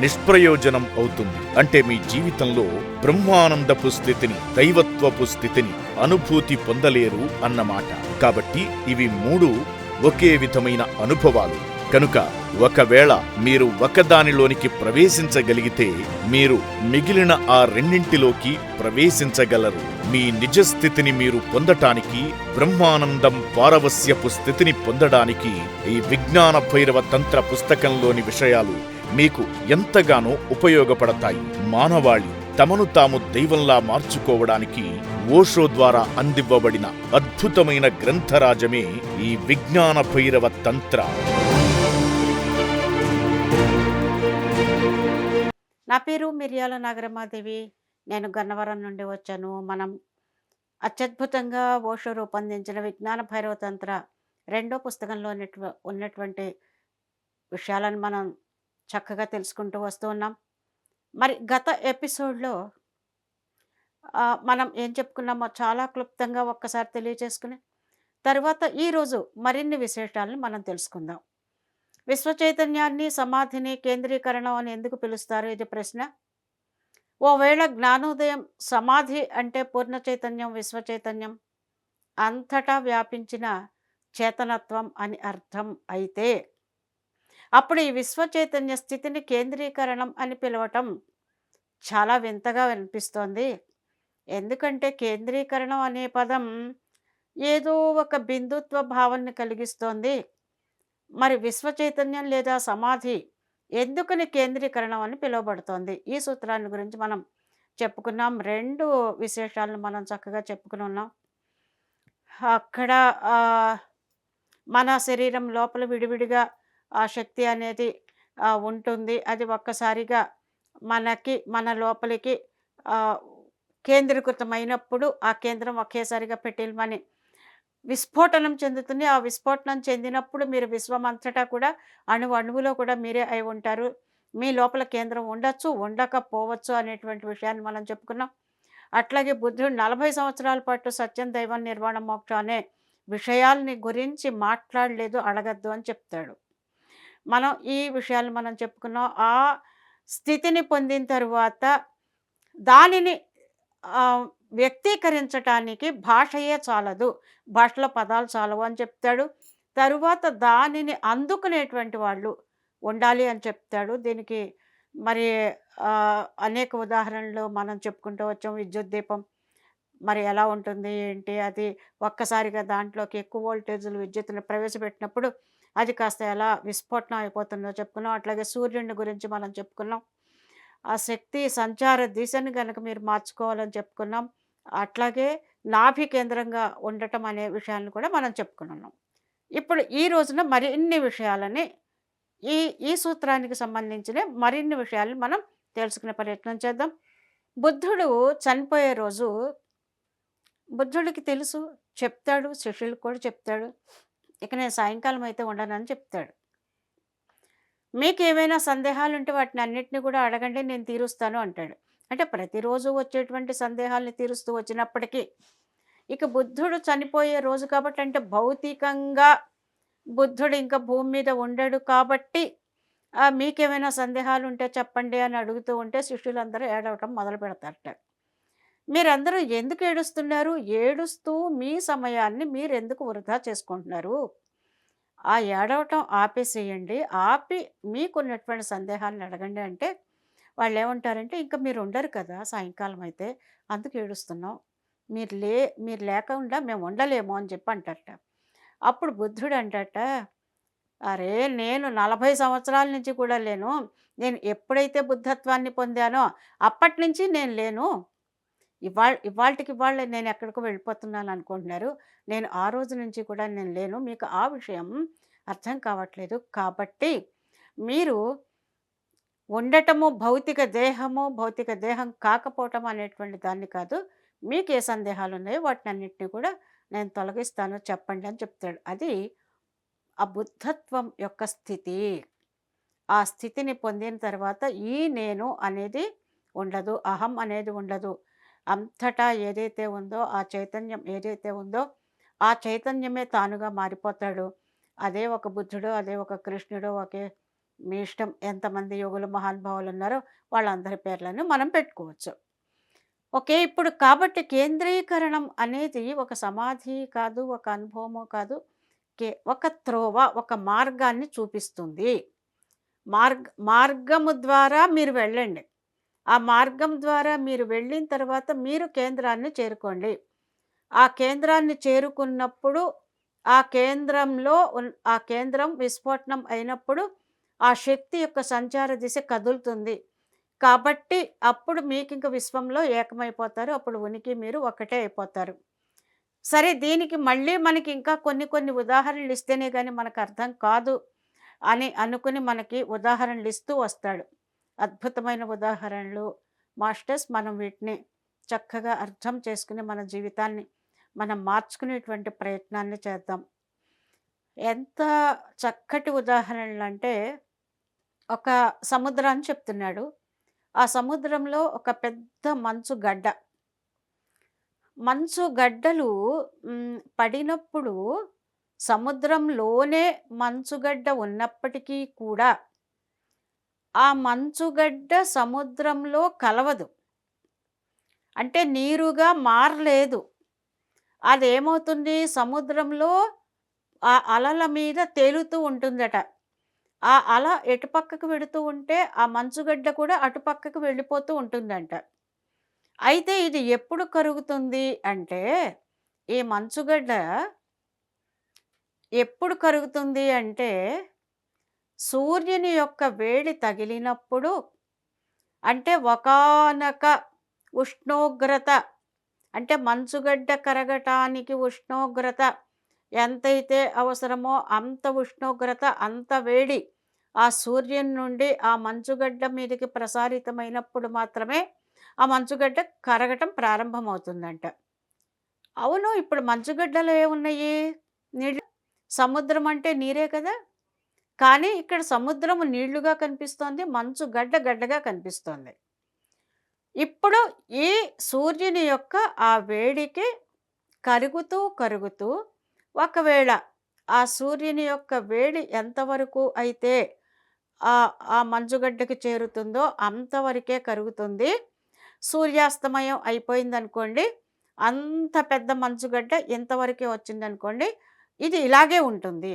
నిష్ప్రయోజనం అవుతుంది. అంటే మీ జీవితంలో బ్రహ్మానందపు స్థితిని దైవత్వపు స్థితిని అనుభూతి పొందలేరు అన్నమాట. కాబట్టి ఇవి మూడు ఒకే విధమైన అనుభవాలు. కనుక ఒకవేళ మీరు ఒకదానిలోనికి ప్రవేశించగలిగితే మీరు మిగిలిన ఆ రెండింటిలోకి ప్రవేశించగలరు. మీ నిజ స్థితిని మీరు పొందటానికి బ్రహ్మానందం పారవస్యపు స్థితిని పొందడానికి ఈ విజ్ఞాన భైరవ తంత్ర పుస్తకంలోని విషయాలు మీకు ఎంతగానో ఉపయోగపడతాయి. మానవాళి తమను తాము దైవంలా మార్చుకోవడానికి ఓషో ద్వారా అందివ్వబడిన అద్భుతమైన గ్రంథరాజమే ఈ విజ్ఞాన భైరవ తంత్ర. నా పేరు మిర్యాల నాగరమాదేవి. నేను గన్నవరం నుండి వచ్చాను. మనం అత్యద్భుతంగా ఓషో రూపొందించిన విజ్ఞాన భైరవ తంత్ర రెండో పుస్తకంలో ఉన్నటువంటి విషయాలను మనం చక్కగా తెలుసుకుంటూ వస్తూ ఉన్నాం. మరి గత ఎపిసోడ్లో మనం ఏం చెప్పుకున్నామో చాలా క్లుప్తంగా ఒక్కసారి తెలియచేసుకుని తర్వాత ఈరోజు మరిన్ని విశేషాలను మనం తెలుసుకుందాం. విశ్వ చైతన్యాన్ని సమాధిని కేంద్రీకరణం అని ఎందుకు పిలుస్తారు ఇది ప్రశ్న? ఓవేళ జ్ఞానోదయం సమాధి అంటే పూర్ణ చైతన్యం విశ్వ చైతన్యం అంతటా వ్యాపించిన చేతనత్వం అని అర్థం అయితే అప్పుడు ఈ విశ్వచైతన్య స్థితిని కేంద్రీకరణం అని పిలవటం చాలా వింతగా వినిపిస్తోంది. ఎందుకంటే కేంద్రీకరణం అనే పదం ఏదో ఒక బిందుత్వ భావాన్ని కలిగిస్తోంది. మరి విశ్వ చైతన్యం లేదా సమాధి ఎందుకని కేంద్రీకరణం అని పిలువబడుతోంది? ఈ సూత్రాన్ని గురించి మనం చెప్పుకున్నాం. రెండు విశేషాలను మనం చక్కగా చెప్పుకుని ఉన్నాం. అక్కడ మన శరీరం లోపల విడివిడిగా ఆ శక్తి అనేది ఉంటుంది. అది ఒక్కసారిగా మనకి మన లోపలికి కేంద్రీకృతమైనప్పుడు ఆ కేంద్రం ఒకేసారిగా పెట్టిల్మని విస్ఫోటనం చెందుతుంది. ఆ విస్ఫోటనం చెందినప్పుడు మీరు విశ్వమంతటా కూడా అణువు అణువులో కూడా మీరే అయి ఉంటారు. మీ లోపల కేంద్రం ఉండొచ్చు ఉండకపోవచ్చు అనేటువంటి విషయాన్ని మనం చెప్పుకున్నాం. అట్లాగే బుద్ధుడు నలభై సంవత్సరాల పాటు సత్యం దైవం నిర్వాణ మోక్షం అనే విషయాల్ని గురించి మాట్లాడలేదు అడగద్దు అని చెప్తాడు. మనం ఈ విషయాలు మనం చెప్పుకున్నాం. ఆ స్థితిని పొందిన తరువాత దానిని వ్యక్తీకరించటానికి భాషయే చాలదు. భాషలో పదాలు చాలవు అని చెప్తాడు. తరువాత దానిని అందుకునేటువంటి వాళ్ళు ఉండాలి అని చెప్తాడు. దీనికి మరి అనేక ఉదాహరణలు మనం చెప్పుకుంటూ వచ్చాం. విద్యుత్ దీపం మరి ఎలా ఉంటుంది? ఏంటి? అది ఒక్కసారిగా దాంట్లోకి ఎక్కువ వోల్టేజ్లు విద్యుత్తును ప్రవేశపెట్టినప్పుడు అది కాస్త ఎలా విస్ఫోటనం అయిపోతుందో చెప్పుకున్నాం. అట్లాగే సూర్యుడిని గురించి మనం చెప్పుకున్నాం. ఆ శక్తి సంచార దిశని కనుక మీరు మార్చుకోవాలని చెప్పుకున్నాం. అట్లాగే నాభి కేంద్రంగా ఉండటం అనే విషయాలను కూడా మనం చెప్పుకున్నాం. ఇప్పుడు ఈ రోజున మరిన్ని విషయాలని ఈ ఈ సూత్రానికి సంబంధించిన మరిన్ని విషయాలను మనం తెలుసుకునే ప్రయత్నం చేద్దాం. బుద్ధుడు చనిపోయే రోజు బుద్ధుడికి తెలుసు చెప్తాడు శిష్యులకు కూడా చెప్తాడు. ఇక నేను సాయంకాలం అయితే ఉండనని చెప్తాడు. మీకు ఏమైనా సందేహాలు ఉంటే వాటిని అన్నిటిని కూడా అడగండి నేను తీరుస్తాను అంటాడు. అంటే ప్రతిరోజు వచ్చేటువంటి సందేహాల్ని తీరుస్తూ వచ్చినప్పటికీ ఇక బుద్ధుడు చనిపోయే రోజు కాబట్టి అంటే భౌతికంగా బుద్ధుడు ఇంకా భూమి మీద ఉండడు కాబట్టి మీకేమైనా సందేహాలు ఉంటే చెప్పండి అని అడుగుతూ ఉంటే శిష్యులందరూ ఏడవటం మొదలు పెడతారట మీరందరూ ఎందుకు ఏడుస్తున్నారు? ఏడుస్తూ మీ సమయాన్ని మీరు ఎందుకు వృధా చేసుకుంటున్నారు? ఆ ఏడవటం ఆపేసేయండి. ఆపి మీకున్నటువంటి సందేహాలను అడగండి అంటే వాళ్ళు ఏమంటారంటే ఇంకా మీరు ఉండరు కదా సాయంకాలం అయితే అందుకు ఏడుస్తున్నాం. మీరు లే మీరు లేకుండా మేము ఉండలేము అని చెప్పి అంటారట అప్పుడు బుద్ధుడు అంటట అరే నేను నలభై సంవత్సరాల నుంచి కూడా లేను. నేను ఎప్పుడైతే బుద్ధత్వాన్ని పొందానో అప్పటి నుంచి నేను లేను. ఇవాళ ఇవాళకి ఇవాళ నేను ఎక్కడికో వెళ్ళిపోతున్నాను అనుకుంటున్నారు. నేను ఆ రోజు నుంచి కూడా నేను లేను. మీకు ఆ విషయం అర్థం కావట్లేదు. కాబట్టి మీరు ఉండటము భౌతిక దేహము భౌతిక దేహం కాకపోవటం అనేటువంటి దాన్ని కాదు. మీకు ఏ సందేహాలు ఉన్నాయో వాటిని అన్నింటినీ కూడా నేను తొలగిస్తాను చెప్పండి అని చెప్తాడు. అది ఆ బుద్ధత్వం యొక్క స్థితి. ఆ స్థితిని పొందిన తర్వాత ఈ నేను అనేది ఉండదు అహం అనేది ఉండదు. అంతటా ఏదైతే ఉందో ఆ చైతన్యం ఏదైతే ఉందో ఆ చైతన్యమే తానుగా మారిపోతాడు. అదే ఒక బుద్ధుడు అదే ఒక కృష్ణుడు ఒకే మీ ఇష్టం ఎంతమంది యోగులు మహానుభావులు ఉన్నారో వాళ్ళందరి పేర్లను మనం పెట్టుకోవచ్చు. ఓకే ఇప్పుడు కాబట్టి కేంద్రీకరణం అనేది ఒక సమాధి కాదు ఒక అనుభవము కాదు కే ఒక త్రోవ ఒక మార్గాన్ని చూపిస్తుంది. మార్గ మార్గము ద్వారా మీరు వెళ్ళండి. ఆ మార్గం ద్వారా మీరు వెళ్ళిన తర్వాత మీరు కేంద్రాన్ని చేరుకోండి. ఆ కేంద్రాన్ని చేరుకున్నప్పుడు ఆ కేంద్రంలో ఆ కేంద్రం విస్ఫోటనం అయినప్పుడు ఆ శక్తి యొక్క సంచార దిశ కదులుతుంది. కాబట్టి అప్పుడు మీకు ఇంక విశ్వంలో ఏకమైపోతారు. అప్పుడు ఉనికి మీరు ఒకటే అయిపోతారు. సరే దీనికి మళ్ళీ మనకి ఇంకా కొన్ని కొన్ని ఉదాహరణలు ఇస్తేనే కానీ మనకు అర్థం కాదు అని అనుకుని మనకి ఉదాహరణలు ఇస్తూ వస్తాడు. అద్భుతమైన ఉదాహరణలు. మాస్టర్స్ మనం వీటిని చక్కగా అర్థం చేసుకుని మన జీవితాన్ని మనం మార్చుకునేటువంటి ప్రయత్నాన్ని చేద్దాం. ఎంత చక్కటి ఉదాహరణలు అంటే ఒక సముద్రాన్ని చెప్తున్నాడు. ఆ సముద్రంలో ఒక పెద్ద మంచు గడ్డ. మంచు గడ్డలు పడినప్పుడు సముద్రంలోనే మంచుగడ్డ ఉన్నప్పటికీ కూడా ఆ మంచుగడ్డ సముద్రంలో కలవదు. అంటే నీరుగా మారలేదు. అదేమవుతుంది? సముద్రంలో ఆ అలల మీద తేలుతూ ఉంటుందట. ఆ అల ఎటుపక్కకు వెడుతూ ఉంటే ఆ మంచుగడ్డ కూడా అటుపక్కకు వెళ్ళిపోతూ ఉంటుందంట. అయితే ఇది ఎప్పుడు కరుగుతుంది అంటే ఈ మంచుగడ్డ ఎప్పుడు కరుగుతుంది అంటే సూర్యుని యొక్క వేడి తగిలినప్పుడు అంటే ఒకానొక ఉష్ణోగ్రత అంటే మంచుగడ్డ కరగటానికి ఉష్ణోగ్రత ఎంతైతే అవసరమో అంత ఉష్ణోగ్రత అంత వేడి ఆ సూర్యుని నుండి ఆ మంచుగడ్డ మీదకి ప్రసారితమైనప్పుడు మాత్రమే ఆ మంచుగడ్డ కరగటం ప్రారంభమవుతుందంట. అవును ఇప్పుడు మంచుగడ్డలు ఏమున్నాయి? నీళ్ళు? సముద్రం అంటే నీరే కదా? కానీ ఇక్కడ సముద్రము నీళ్ళుగా కనిపిస్తోంది మంచు గడ్డ గడ్డగా కనిపిస్తోంది. ఇప్పుడు ఈ సూర్యుని యొక్క ఆ వేడికి కరుగుతూ కరుగుతూ ఒకవేళ ఆ సూర్యుని యొక్క వేడి ఎంతవరకు అయితే ఆ మంచుగడ్డకి చేరుతుందో అంతవరకే కరుగుతుంది. సూర్యాస్తమయం అయిపోయిందనుకోండి అంత పెద్ద మంచుగడ్డ ఎంతవరకే వచ్చిందనుకోండి ఇది ఇలాగే ఉంటుంది.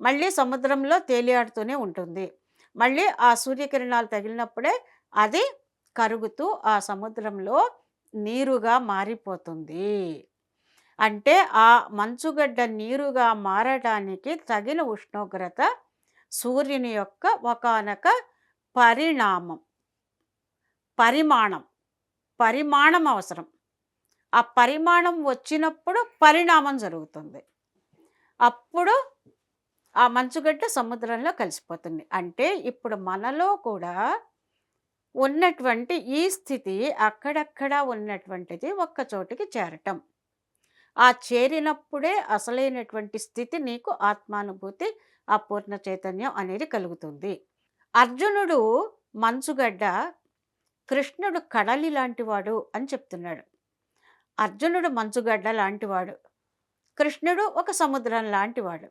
మళ్ళీ సముద్రంలో తేలియాడుతూనే ఉంటుంది. మళ్ళీ ఆ సూర్యకిరణాలు తగిలినప్పుడే అది కరుగుతూ ఆ సముద్రంలో నీరుగా మారిపోతుంది. అంటే ఆ మంచుగడ్డ నీరుగా మారడానికి తగిన ఉష్ణోగ్రత సూర్యుని యొక్క ఒకానొక పరిణామం పరిమాణం పరిమాణం అవసరం. ఆ పరిమాణం వచ్చినప్పుడు పరిణామం జరుగుతుంది. అప్పుడు ఆ మంచుగడ్డ సముద్రంలో కలిసిపోతుంది. అంటే ఇప్పుడు మనలో కూడా ఉన్నటువంటి ఈ స్థితి అక్కడక్కడ ఉన్నటువంటిది ఒక్క చోటికి చేరటం. ఆ చేరినప్పుడే అసలైనటువంటి స్థితి నీకు ఆత్మానుభూతి ఆ పూర్ణ చైతన్యం అనేది కలుగుతుంది. అర్జునుడు మంచుగడ్డ కృష్ణుడు కడలి లాంటివాడు అని చెప్తున్నాడు. అర్జునుడు మంచుగడ్డ లాంటివాడు కృష్ణుడు ఒక సముద్రం లాంటివాడు.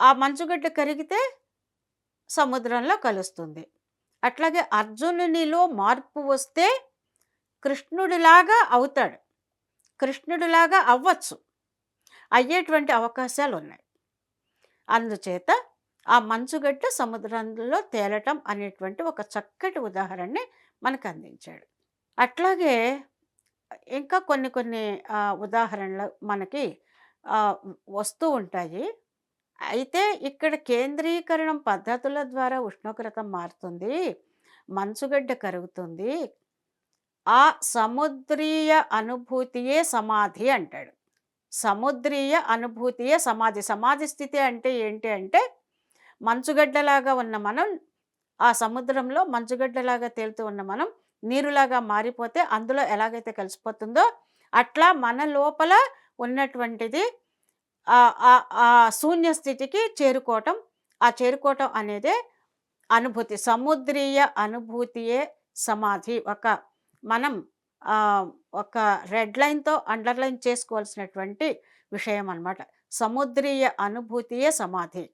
ఆ మంచుగడ్డ కరిగితే సముద్రంలో కలుస్తుంది. అట్లాగే అర్జునునిలో మార్పు వస్తే కృష్ణుడిలాగా అవుతాడు. కృష్ణుడిలాగా అవ్వచ్చు. అయ్యేటువంటి అవకాశాలు ఉన్నాయి అందుచేత ఆ మంచుగడ్డ సముద్రంలో తేలటం అనేటువంటి ఒక చక్కటి ఉదాహరణని మనకు అందించాడు. అట్లాగే ఇంకా కొన్ని కొన్ని ఉదాహరణలు మనకి వస్తూ ఉంటాయి. అయితే ఇక్కడ కేంద్రీకరణం పద్ధతుల ద్వారా ఉష్ణోగ్రత మారుతుంది మంచుగడ్డ కరుగుతుంది. ఆ సముద్రీయ అనుభూతియే సమాధి అంటాడు. సముద్రీయ అనుభూతియే సమాధి. సమాధి స్థితి అంటే ఏంటి అంటే మంచుగడ్డలాగా ఉన్న మనం ఆ సముద్రంలో మంచుగడ్డలాగా తేలుతూ ఉన్న మనం నీరులాగా మారిపోతే అందులో ఎలాగైతే కలిసిపోతుందో అట్లా మన లోపల ఉన్నటువంటిది ఆ- శూన్య స్థితికి చేరుకోవటం ఆ చేరుకోవటం అనేదే అనుభూతి సముద్రీయ అనుభూతియే సమాధి. ఒక మనం ఒక రెడ్ లైన్తో అండర్లైన్ చేసుకోవాల్సినటువంటి విషయం అనమాట సముద్రీయ అనుభూతియే సమాధి.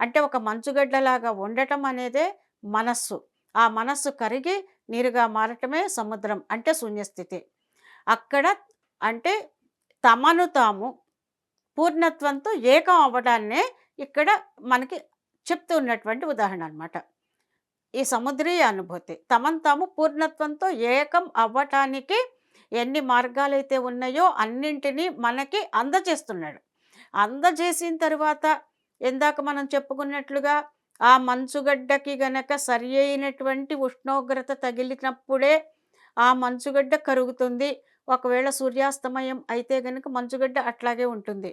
అంటే ఒక మంచుగడ్డలాగా ఉండటం అనేదే మనస్సు. ఆ మనస్సు కరిగి నీరుగా మారటమే సముద్రం అంటే శూన్యస్థితి అక్కడ అంటే తమను తాము పూర్ణత్వంతో ఏకం అవ్వడాన్నే ఇక్కడ మనకి చెప్తూ ఉన్నటువంటి ఉదాహరణ అన్నమాట. ఈ సముద్రీయ అనుభూతి. తమను తాము పూర్ణత్వంతో ఏకం అవ్వటానికి ఎన్ని మార్గాలైతే ఉన్నాయో అన్నింటినీ మనకి అందజేస్తున్నాడు. అందజేసిన తర్వాత ఇందాక మనం చెప్పుకున్నట్లుగా ఆ మంచుగడ్డకి గనక సరి అయినటువంటి ఉష్ణోగ్రత తగిలినప్పుడే ఆ మంచుగడ్డ కరుగుతుంది. ఒకవేళ సూర్యాస్తమయం అయితే గనుక మంచుగడ్డ అట్లాగే ఉంటుంది.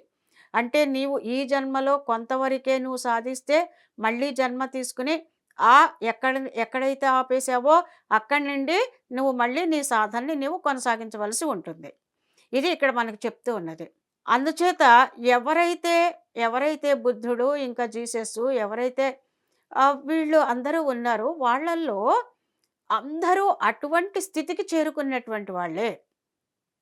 అంటే నీవు ఈ జన్మలో కొంతవరకే నువ్వు సాధిస్తే మళ్ళీ జన్మ తీసుకుని ఆ ఎక్కడ ఎక్కడైతే ఆపేసావో అక్కడి నుండి నువ్వు మళ్ళీ నీ సాధనని నీవు కొనసాగించవలసి ఉంటుంది. ఇది ఇక్కడ మనకు చెప్తూ ఉన్నది. అందుచేత ఎవరైతే ఎవరైతే బుద్ధుడు ఇంకా జీసస్ ఎవరైతే వీళ్ళు అందరూ ఉన్నారో వాళ్ళల్లో అందరూ అటువంటి స్థితికి చేరుకున్నటువంటి వాళ్ళే.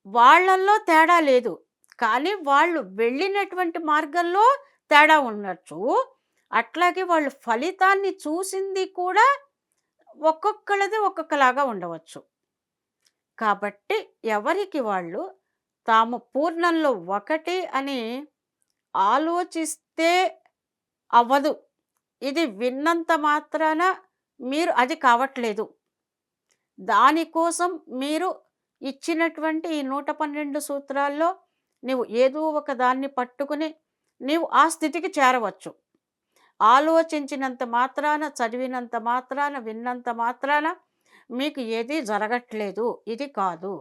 వాళ్ళల్లో తేడా లేదు. కానీ వాళ్ళు వెళ్ళినటువంటి మార్గంలో తేడా ఉండొచ్చు. అట్లాగే వాళ్ళు ఫలితాన్ని చూసింది కూడా ఒక్కొక్కళ్ళది ఒక్కొక్కలాగా ఉండవచ్చు. కాబట్టి ఎవరికి వాళ్ళు తాము పూర్ణంలో ఒకటి అని ఆలోచిస్తే అవ్వదు. ఇది విన్నంత మాత్రాన మీరు అది కావట్లేదు. దానికోసం మీరు ఇచ్చినటువంటి ఈ నూట పన్నెండు సూత్రాల్లో నీవు ఏదో ఒక దాన్ని పట్టుకుని నీవు ఆ స్థితికి చేరవచ్చు. ఆలోచించినంత మాత్రాన చదివినంత మాత్రాన విన్నంత మాత్రాన మీకు ఏది జరగట్లేదు. ఇది కాదు.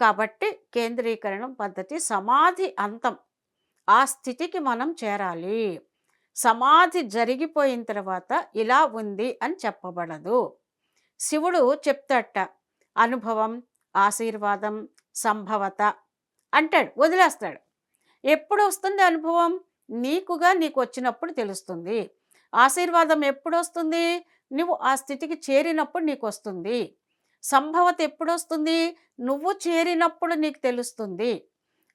కాబట్టి కేంద్రీకరణం పద్ధతి సమాధి అంతం. ఆ స్థితికి మనం చేరాలి. సమాధి జరిగిపోయిన తర్వాత ఇలా ఉంది అని చెప్పబడదు. శివుడు చెప్తట అనుభవం ఆశీర్వాదం సంభవత అంటాడు వదిలేస్తాడు. ఎప్పుడు వస్తుంది అనుభవం? నీకుగా నీకు వచ్చినప్పుడు తెలుస్తుంది. ఆశీర్వాదం ఎప్పుడు వస్తుంది? నువ్వు ఆ స్థితికి చేరినప్పుడు నీకు వస్తుంది. సంభవత ఎప్పుడు వస్తుంది? నువ్వు చేరినప్పుడు నీకు తెలుస్తుంది.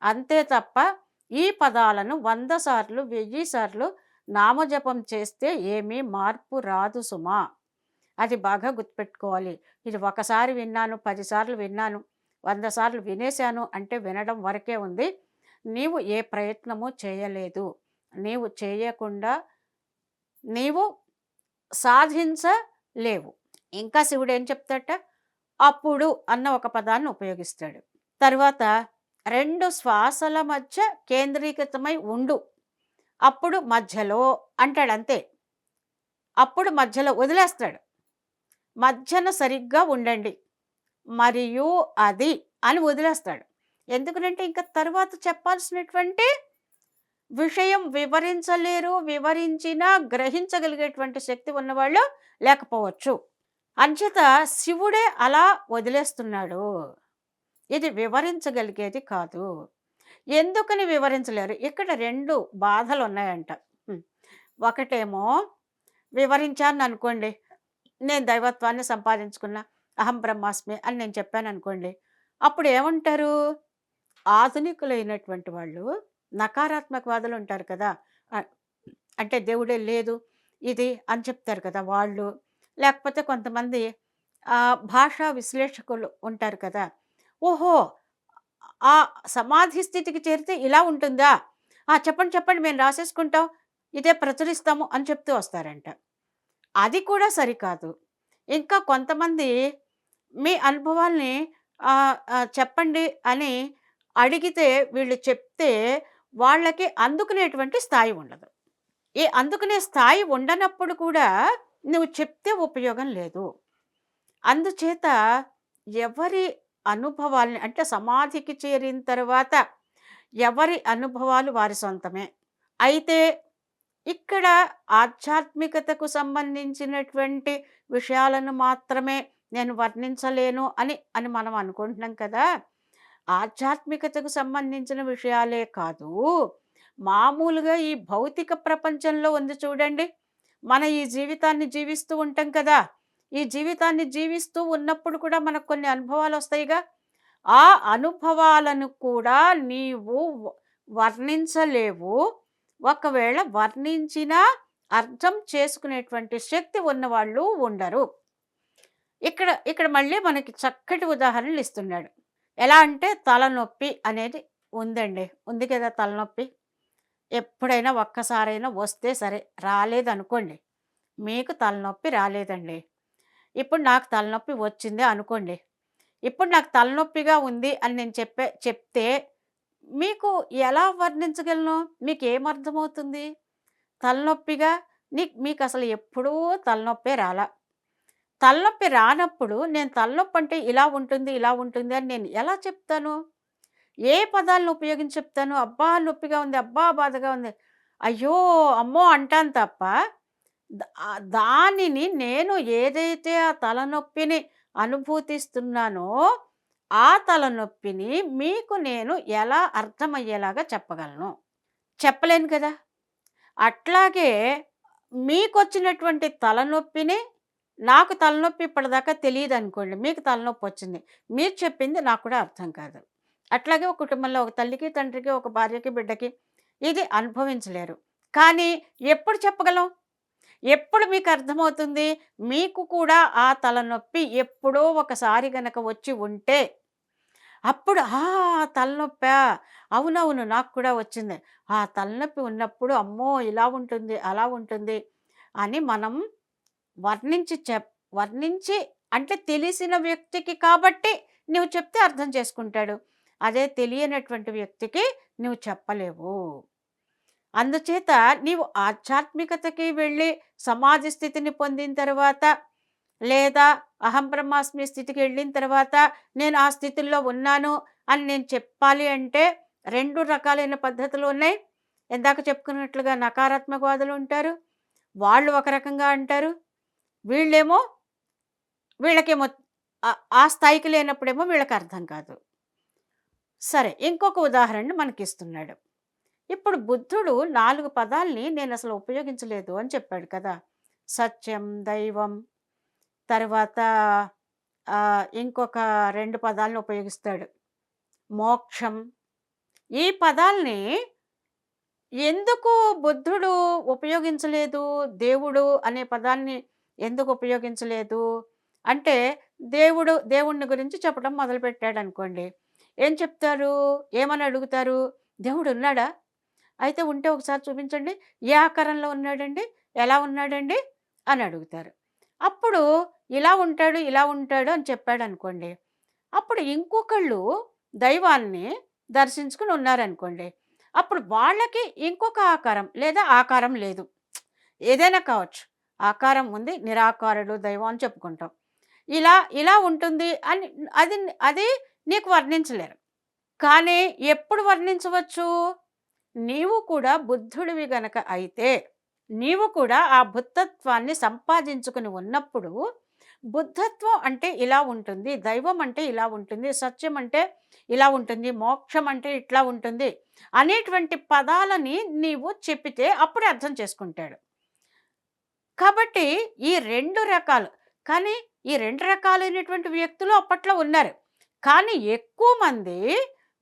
అంతే తప్ప ఈ పదాలను వంద సార్లు వెయ్యి సార్లు నామజపం చేస్తే ఏమీ మార్పు రాదు సుమా. అది బాగా గుర్తుపెట్టుకోవాలి. ఇది ఒకసారి విన్నాను పదిసార్లు విన్నాను. వంద సార్లు వినేశాను అంటే వినడం వరకే ఉంది. నీవు ఏ ప్రయత్నము చేయలేదు. నీవు చేయకుండా నీవు సాధించలేవు. ఇంకా శివుడు ఏం చెప్తాట? అప్పుడు అన్న ఒక పదాన్ని ఉపయోగిస్తాడు. తర్వాత రెండు శ్వాసల మధ్య కేంద్రీకృతమై ఉండు. అప్పుడు మధ్యలో అంటాడు అంతే. అప్పుడు మధ్యలో వదిలేస్తాడు. మధ్యన సరిగ్గా ఉండండి. మరియు అది అని వదిలేస్తాడు. ఎందుకంటే ఇంకా తర్వాత చెప్పాల్సినటువంటి విషయం వివరించలేరు వివరించినా గ్రహించగలిగేటువంటి శక్తి ఉన్నవాళ్ళు లేకపోవచ్చు. అంచేత శివుడే అలా వదిలేస్తున్నాడు. ఇది వివరించగలిగేది కాదు. ఎందుకని వివరించలేరు? ఇక్కడ రెండు బాధలు ఉన్నాయంట ఒకటేమో వివరించాను అనుకోండి నేను దైవత్వాన్ని సంపాదించుకున్నా. అహం బ్రహ్మాస్మి అని నేను చెప్పాను అనుకోండి అప్పుడు ఏమంటారు ఆధునికులైనటువంటి వాళ్ళు నకారాత్మకవాదులు ఉంటారు కదా అంటే దేవుడే లేదు ఇది అని చెప్తారు కదా వాళ్ళు లేకపోతే కొంతమంది భాషా విశ్లేషకులు ఉంటారు కదా! ఓహో! ఆ సమాధి స్థితికి చేరితే ఇలా ఉంటుందా? ఆ! చెప్పండి, చెప్పండి మేము రాసేసుకుంటాం. ఇదే ప్రచురిస్తాము అని చెప్తూ వస్తారంట. అది కూడా సరికాదు. ఇంకా కొంతమంది మీ అనుభవాల్ని ఆహ్, ఆహ్, చెప్పండి అని అడిగితే వీళ్ళు చెప్తే వాళ్ళకి అందుకునేటువంటి స్థాయి ఉండదు. ఈ అందుకునే స్థాయి ఉండనప్పుడు కూడా నువ్వు చెప్తే ఉపయోగం లేదు. అందుచేత ఎవరి అనుభవాల్ని అంటే సమాధికి చేరిన తర్వాత ఎవరి అనుభవాలు వారి సొంతమే. అయితే ఇక్కడ ఆధ్యాత్మికతకు సంబంధించినటువంటి విషయాలను మాత్రమే నేను వర్ణించలేను అని, అని మనం అనుకుంటున్నాం కదా! ఆధ్యాత్మికతకు సంబంధించిన విషయాలే కాదు. మామూలుగా ఈ భౌతిక ప్రపంచంలో ఉంది చూడండి. మన ఈ జీవితాన్ని జీవిస్తూ ఉంటాం కదా! ఈ జీవితాన్ని జీవిస్తూ ఉన్నప్పుడు కూడా మనకు కొన్ని అనుభవాలు వస్తాయిగా ఆ అనుభవాలను కూడా నీవు వ వర్ణించలేవు. ఒకవేళ వర్ణించినా అర్థం చేసుకునేటువంటి శక్తి ఉన్నవాళ్ళు ఉండరు. ఇక్కడ ఇక్కడ మళ్ళీ మనకి చక్కటి ఉదాహరణలు ఇస్తున్నాడు. ఎలా అంటే తలనొప్పి అనేది ఉందండి. ఉంది కదా తలనొప్పి. ఎప్పుడైనా ఒక్కసారైనా వస్తే సరే రాలేదనుకోండి. మీకు తలనొప్పి రాలేదండి. ఇప్పుడు నాకు తలనొప్పి వచ్చింది అనుకోండి. ఇప్పుడు నాకు తలనొప్పిగా ఉంది అని నేను చెప్పే చెప్తే మీకు ఎలా వర్ణించగలను? మీకేమర్థమవుతుంది? తలనొప్పిగా నీక్ మీకు అసలు ఎప్పుడూ తలనొప్పే రాలా. తలనొప్పి రానప్పుడు నేను తలనొప్పి అంటే ఇలా ఉంటుంది, ఇలా ఉంటుంది అని నేను ఎలా చెప్తాను? ఏ పదాలను ఉపయోగించి చెప్తాను? అబ్బా! నొప్పిగా ఉంది. అబ్బా! బాధగా ఉంది. అయ్యో! అమ్మో! అంటాను తప్ప దానిని నేను ఏదైతే ఆ తలనొప్పిని అనుభూతిస్తున్నానో, ఆ తలనొప్పిని మీకు నేను ఎలా అర్థమయ్యేలాగా చెప్పగలను? చెప్పలేను కదా! అట్లాగే మీకొచ్చినటువంటి తలనొప్పిని నాకు తలనొప్పి ఇప్పటిదాకా తెలియదు అనుకోండి మీకు తలనొప్పి వచ్చింది మీరు చెప్పింది నాకు కూడా అర్థం కాదు. అట్లాగే ఒక కుటుంబంలో ఒక తల్లికి, తండ్రికి, ఒక భార్యకి, బిడ్డకి ఇది అనుభవించలేరు. కానీ ఎప్పుడు చెప్పగలం? ఎప్పుడు మీకు అర్థమవుతుంది? మీకు కూడా ఆ తలనొప్పి ఎప్పుడో ఒకసారి గనక వచ్చి ఉంటే, అప్పుడు ఆ! తలనొప్పా? అవునవును నాకు కూడా వచ్చింది. ఆ తలనొప్పి ఉన్నప్పుడు అమ్మో! ఇలా ఉంటుంది, అలా ఉంటుంది అని మనం వర్ణించి చెప్ వర్ణించి అంటే తెలిసిన వ్యక్తికి కాబట్టి నువ్వు చెప్తే అర్థం చేసుకుంటాడు. అదే తెలియనటువంటి వ్యక్తికి నువ్వు చెప్పలేవు. అందుచేత నీవు ఆధ్యాత్మికతకి వెళ్ళి సమాధి స్థితిని పొందిన తర్వాత లేదా అహం బ్రహ్మాస్మి స్థితికి వెళ్ళిన తర్వాత నేను ఆ స్థితిలో ఉన్నాను అని నేను చెప్పాలి అంటే రెండు రకాలైన పద్ధతులు ఉన్నాయి. ఇందాక చెప్పుకున్నట్లుగా నకారాత్మకవాదులు ఉంటారు. వాళ్ళు ఒక రకంగా అంటారు. వీళ్ళేమో వీళ్ళకేమో ఆ స్థాయికి లేనప్పుడేమో వీళ్ళకి అర్థం కాదు. సరే ఇంకొక ఉదాహరణ మనకిస్తున్నాడు. ఇప్పుడు బుద్ధుడు నాలుగు పదాల్ని అసలు ఉపయోగించలేదు అని చెప్పాడు కదా! సత్యం, దైవం తర్వాత ఇంకొక రెండు పదాలను ఉపయోగిస్తాడు. మోక్షం. ఈ పదాల్ని ఎందుకు బుద్ధుడు ఉపయోగించలేదు? దేవుడు అనే పదాన్ని ఎందుకు ఉపయోగించలేదు? అంటే దేవుడు దేవుణ్ణి గురించి చెప్పడం మొదలుపెట్టాడనుకోండి. ఏం చెప్తారు? ఏమని అడుగుతారు? దేవుడున్నాడా? అయితే ఉంటే ఒకసారి చూపించండి. ఏ ఆకారంలో ఉన్నాడండి? ఎలా ఉన్నాడండి? అని అడుగుతారు. అప్పుడు ఇలా ఉంటాడు, ఇలా ఉంటాడు అని చెప్పాడు అనుకోండి అప్పుడు ఇంకొకళ్ళు దైవాన్ని దర్శించుకుని ఉన్నారనుకోండి. అప్పుడు వాళ్ళకి ఇంకొక ఆకారం లేదా ఆకారం లేదు. ఏదైనా కావచ్చు. ఆకారం ఉంది, నిరాకారుడు దైవం అని చెప్పుకుంటాం. ఇలా ఇలా ఉంటుంది అని అది అది నీకు వర్ణించలేరు. కానీ ఎప్పుడు వర్ణించవచ్చు? నీవు కూడా బుద్ధుడివి గనక అయితే, నీవు కూడా ఆ బుద్ధత్వాన్ని సంపాదించుకొని ఉన్నప్పుడు, బుద్ధత్వం అంటే ఇలా ఉంటుంది, దైవం అంటే ఇలా ఉంటుంది, సత్యం అంటే ఇలా ఉంటుంది, మోక్షం అంటే ఇట్లా ఉంటుంది అనేటువంటి పదాలని నీవు చెప్పితే అప్పుడు అర్థం చేసుకుంటాడు. కాబట్టి ఈ రెండు రకాలు. కానీ ఈ రెండు రకాలైనటువంటి వ్యక్తులు అప్పట్లో ఉన్నారు. కానీ ఎక్కువ మంది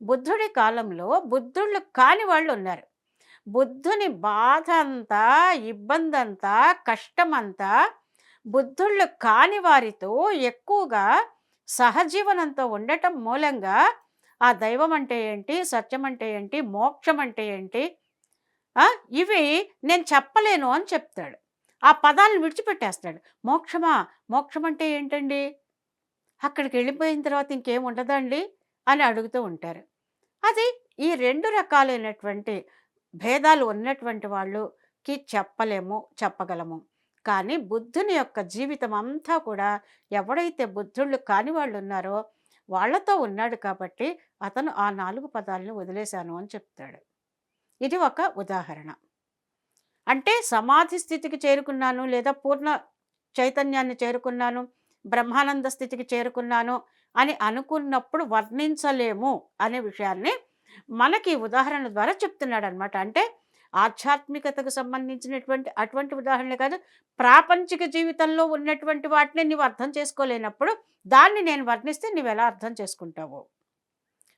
బుద్ధుడి కాలంలో బుద్ధుళ్ళు కాని వాళ్ళు ఉన్నారు. బుద్ధుని బాధ అంతా ఇబ్బందంతా, కష్టమంతా బుద్ధుళ్ళు కాని వారితో ఎక్కువగా సహజీవనంతో ఉండటం మూలంగా ఆ దైవం అంటే ఏంటి సత్యం అంటే ఏంటి మోక్షం అంటే ఏంటి ఇవి నేను చెప్పలేను అని చెప్తాడు. ఆ పదాలను విడిచిపెట్టేస్తాడు. మోక్షమా? మోక్షం అంటే ఏంటండి? అక్కడికి వెళ్ళిపోయిన తర్వాత ఇంకేం ఉండదండి అని అడుగుతూ ఉంటారు. అది ఈ రెండు రకాలైనటువంటి భేదాలు ఉన్నటువంటి వాళ్ళకి చెప్పలేము చెప్పగలము. కానీ బుద్ధుని యొక్క జీవితం అంతా కూడా ఎవడైతే బుద్ధుళ్ళు కాని వాళ్ళు ఉన్నారో వాళ్ళతో ఉన్నాడు కాబట్టి అతను ఆ నాలుగు పదాలను వదిలేశాను అని చెప్తాడు. ఇది ఒక ఉదాహరణ. అంటే సమాధి స్థితికి చేరుకున్నాను లేదా పూర్ణ చైతన్యాన్ని చేరుకున్నాను బ్రహ్మానంద స్థితికి చేరుకున్నాను అని అనుకున్నప్పుడు వర్ణించలేము అనే విషయాన్ని మనకి ఉదాహరణ ద్వారా చెప్తున్నాడు అనమాట అంటే ఆధ్యాత్మికతకు సంబంధించినటువంటి అటువంటి ఉదాహరణలు కాదు ప్రాపంచిక జీవితంలో ఉన్నటువంటి వాటిని నీవు అర్థం చేసుకోలేనప్పుడు దాన్ని నేను వర్ణిస్తే నువ్వు ఎలా అర్థం చేసుకుంటావు?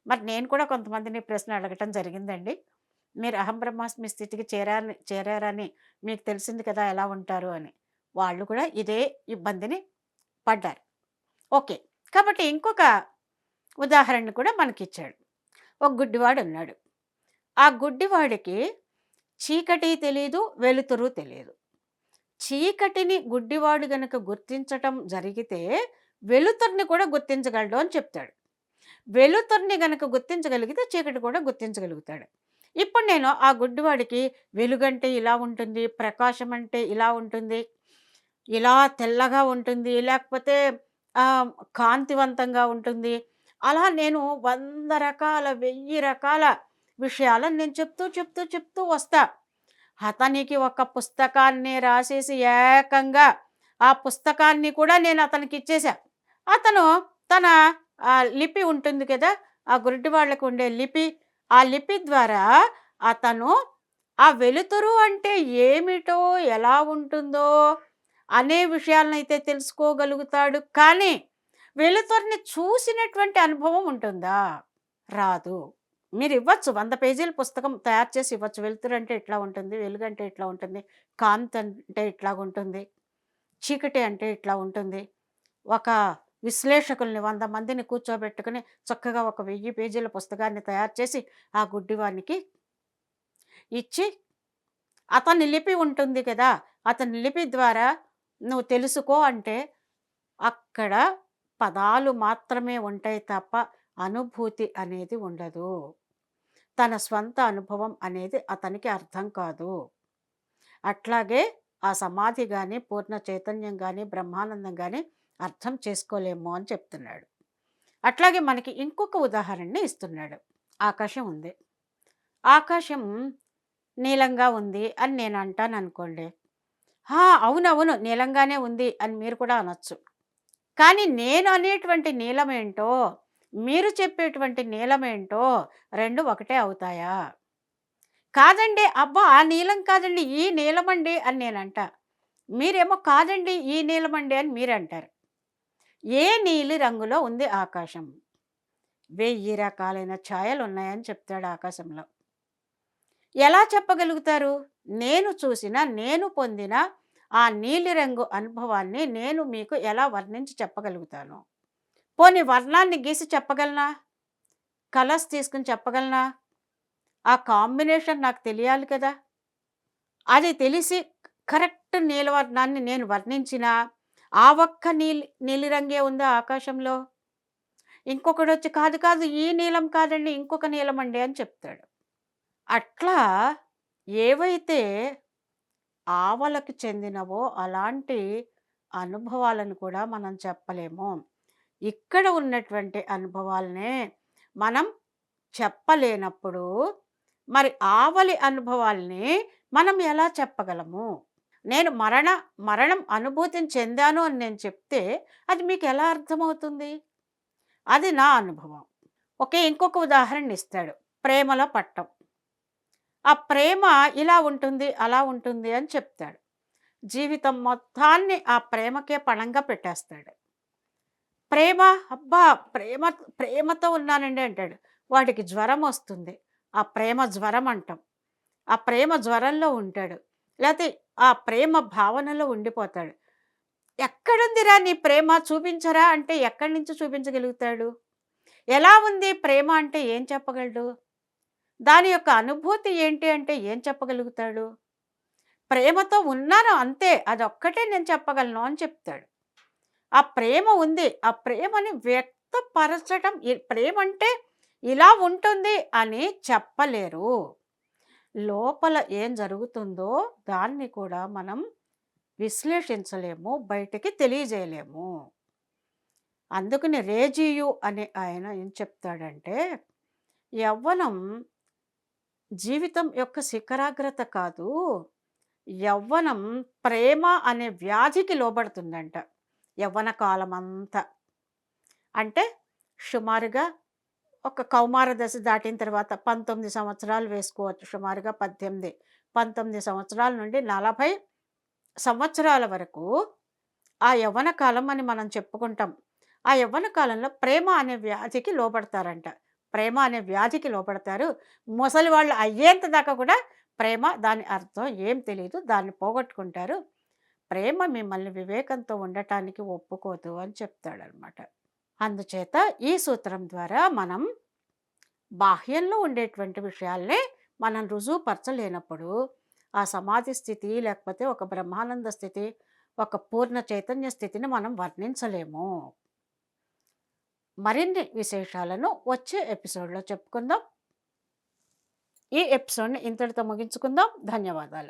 మరి నేను కూడా కొంతమందిని ప్రశ్న అడగటం జరిగిందండి. మీరు అహం బ్రహ్మాస్మి స్థితికి చేరారని చేరారని మీకు తెలిసింది కదా ఎలా ఉంటారు అని. వాళ్ళు కూడా ఇదే ఇబ్బందిని పడ్డారు. ఓకే. కాబట్టి ఇంకొక ఉదాహరణ కూడా మనకిచ్చాడు. ఒక గుడ్డివాడు ఉన్నాడు. ఆ గుడ్డివాడికి చీకటి తెలియదు వెలుతురు తెలియదు చీకటిని గుడ్డివాడు గనుక గుర్తించటం జరిగితే వెలుతురుని కూడా గుర్తించగలడు అని చెప్తాడు. వెలుతురుని గనక గుర్తించగలిగితే చీకటి కూడా గుర్తించగలుగుతాడు. ఇప్పుడు నేను ఆ గుడ్డివాడికి వెలుగంటే ఇలా ఉంటుంది ప్రకాశం అంటే ఇలా ఉంటుంది ఇలా తెల్లగా ఉంటుంది లేకపోతే కాంతివంతంగా ఉంటుంది. అలా నేను వంద రకాల వెయ్యి రకాల విషయాలను నేను చెప్తూ చెప్తూ చెప్తూ వస్తా. అతనికి ఒక పుస్తకాన్ని రాసేసి ఏకంగా ఆ పుస్తకాన్ని కూడా నేను అతనికి ఇచ్చేసా అతను తన లిపి ఉంటుంది కదా ఆ గురిటి వాళ్ళకు ఉండే లిపి ఆ లిపి ద్వారా అతను ఆ వెలుతురు అంటే ఏమిటో ఎలా ఉంటుందో అనే విషయాలను అయితే తెలుసుకోగలుగుతాడు. కానీ వెలుతురుని చూసినటువంటి అనుభవం ఉంటుందా? రాదు. మీరు ఇవ్వచ్చు. వంద పేజీల పుస్తకం తయారు చేసి ఇవ్వచ్చు. వెలుతురు అంటే ఇట్లా ఉంటుంది వెలుగు అంటే ఇట్లా ఉంటుంది కాంతి అంటే ఇట్లా ఉంటుంది చీకటి అంటే ఇట్లా ఉంటుంది. ఒక విశ్లేషకుల్ని వంద మందిని కూర్చోబెట్టుకుని చక్కగా ఒక వెయ్యి పేజీల పుస్తకాన్ని తయారు చేసి ఆ గుడ్డివానికి ఇచ్చి అతని లిపి ఉంటుంది కదా అతని లిపి ద్వారా నువ్వు తెలుసుకో అంటే అక్కడ పదాలు మాత్రమే ఉంటాయి తప్ప అనుభూతి అనేది ఉండదు. తన స్వంత అనుభవం అనేది అతనికి అర్థం కాదు. అట్లాగే ఆ సమాధి కానీ పూర్ణ చైతన్యం కానీ బ్రహ్మానందం కానీ అర్థం చేసుకోలేము అని చెప్తున్నాడు. అట్లాగే మనకి ఇంకొక ఉదాహరణని ఇస్తున్నాడు. ఆకాశం ఉంది. ఆకాశం నీలంగా ఉంది అని నేను అంటాను అనుకోండి. అవునవును నీలంగానే ఉంది అని మీరు కూడా అనొచ్చు. కానీ నేను అనేటువంటి నీలం ఏంటో మీరు చెప్పేటువంటి నీలం ఏంటో రెండు ఒకటే అవుతాయా? కాదండి అబ్బా ఆ నీలం కాదండి ఈ నీలమండి అని నేను అంట. మీరేమో కాదండి ఈ నీలమండి అని మీరు అంటారు. ఏ నీలి రంగులో ఉంది ఆకాశం? వెయ్యి రకాలైన ఛాయలు ఉన్నాయని చెప్తాడు ఆకాశంలో. ఎలా చెప్పగలుగుతారు? నేను చూసిన నేను పొందిన ఆ నీలిరంగు అనుభవాన్ని నేను మీకు ఎలా వర్ణించి చెప్పగలుగుతాను? పోనీ వర్ణాన్ని గీసి చెప్పగలనా? కలర్స్ తీసుకుని చెప్పగలనా? ఆ కాంబినేషన్ నాకు తెలియాలి కదా! అది తెలిసి కరెక్ట్ నీలవర్ణాన్ని నేను వర్ణించినా ఆ ఒక్క నీలి నీలిరంగే ఉందా ఆకాశంలో? ఇంకొకడు వచ్చి కాదు కాదు ఈ నీలం కాదండి ఇంకొక నీలం అండి అని చెప్తాడు. అట్లా ఏవైతే ఆవలకు చెందినవో అలాంటి అనుభవాలను కూడా మనం చెప్పలేము. ఇక్కడ ఉన్నటువంటి అనుభవాలనే మనం చెప్పలేనప్పుడు మరి ఆవలి అనుభవాల్ని మనం ఎలా చెప్పగలము? నేను మరణ మరణం అనుభూతిని చెందాను అని నేను చెప్తే అది మీకు ఎలా అర్థమవుతుంది? అది నా అనుభవం. ఒకే ఇంకొక ఉదాహరణ ఇస్తాడు. ప్రేమలో పట్టం. ఆ ప్రేమ ఇలా ఉంటుంది అలా ఉంటుంది అని చెప్తాడు. జీవితం మొత్తాన్ని ఆ ప్రేమకే పణంగా పెట్టేస్తాడు. ప్రేమ అబ్బా! ప్రేమ ప్రేమతో ఉన్నానండి అంటాడు. వాడికి జ్వరం వస్తుంది. ఆ ప్రేమ జ్వరం అంటాం. ఆ ప్రేమ జ్వరంలో ఉంటాడు. లేకపోతే ఆ ప్రేమ భావనలో ఉండిపోతాడు. ఎక్కడుందిరా నీ ప్రేమ? చూపించరా అంటే ఎక్కడి నుంచి చూపించగలుగుతాడు? ఎలా ఉంది ప్రేమ అంటే ఏం చెప్పగలడు? దాని యొక్క అనుభూతి ఏంటి అంటే ఏం చెప్పగలుగుతాడు? ప్రేమతో ఉన్నాను అంతే అదొక్కటే నేను చెప్పగలను అని చెప్తాడు. ఆ ప్రేమ ఉంది ఆ ప్రేమని వ్యక్తపరచడం ప్రేమ అంటే ఇలా ఉంటుంది అని చెప్పలేరు. లోపల ఏం జరుగుతుందో దాన్ని కూడా మనం విశ్లేషించలేము బయటికి తెలియజేయలేము. అందుకని రేజియు అనే ఆయన ఏం చెప్తాడంటే యవ్వనం జీవితం యొక్క శిఖరాగ్రత కాదు యవ్వనం ప్రేమ అనే వ్యాధికి లోబడుతుందంట యవ్వన కాలం అంతా అంటే సుమారుగా ఒక కౌమార దశ దాటిన తర్వాత పంతొమ్మిది సంవత్సరాలు వేసుకోవచ్చు. సుమారుగా పద్దెనిమిది పంతొమ్మిది సంవత్సరాల నుండి నలభై సంవత్సరాల వరకు ఆ యవ్వన కాలం అని మనం చెప్పుకుంటాం. ఆ యవ్వన కాలంలో ప్రేమ అనే వ్యాధికి లోపడతారంట ప్రేమ అనే వ్యాధికి లోపడతారు ముసలి వాళ్ళు అయ్యేంత దాకా కూడా ప్రేమ దాని అర్థం ఏం తెలియదు దాన్ని పోగొట్టుకుంటారు. ప్రేమ మిమ్మల్ని వివేకంతో ఉండటానికి ఒప్పుకోదు అని చెప్తాడనమాట అందుచేత ఈ సూత్రం ద్వారా మనం బాహ్యంలో ఉండేటువంటి విషయాల్ని మనం రుజువుపరచలేనప్పుడు ఆ సమాధి స్థితి లేకపోతే ఒక బ్రహ్మానంద స్థితి ఒక పూర్ణ చైతన్య స్థితిని మనం వర్ణించలేము. మరిన్ని విశేషాలను వచ్చే ఎపిసోడ్లో చెప్పుకుందాం. ఈ ఎపిసోడ్ని ఇంతటితో ముగించుకుందాం. ధన్యవాదాలు.